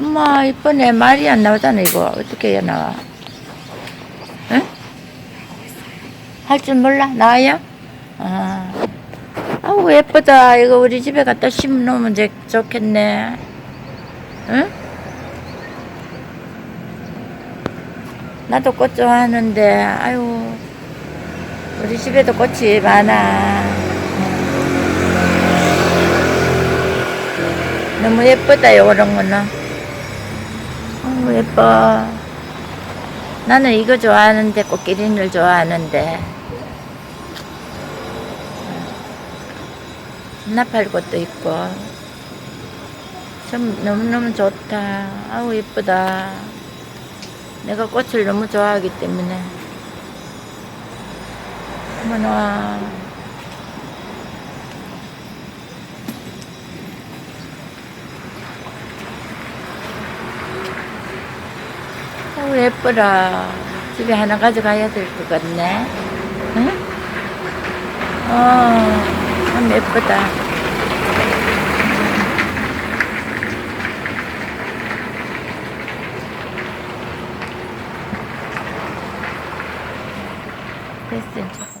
엄마 이번에 말이 안 나오잖아 이거 어떻게 해야 나와? 응? 할 줄 몰라? 나와요? 아, 아우 예쁘다 이거 우리 집에 갖다 심으면 좋겠네 응? 나도 꽃 좋아하는데 아유 우리 집에도 꽃이 많아 너무 예쁘다 요런 거는 너무 예뻐. 나는 이거 좋아하는데 꽃기린을 좋아하는데. 나팔꽃도 있고. 참 너무너무 좋다. 아우 예쁘다. 내가 꽃을 너무 좋아하기 때문에. 어머나 아우 예뻐라. 집에 하나 가져가야 될 것 같네. 응? 어, 참 예쁘다. 됐어 이제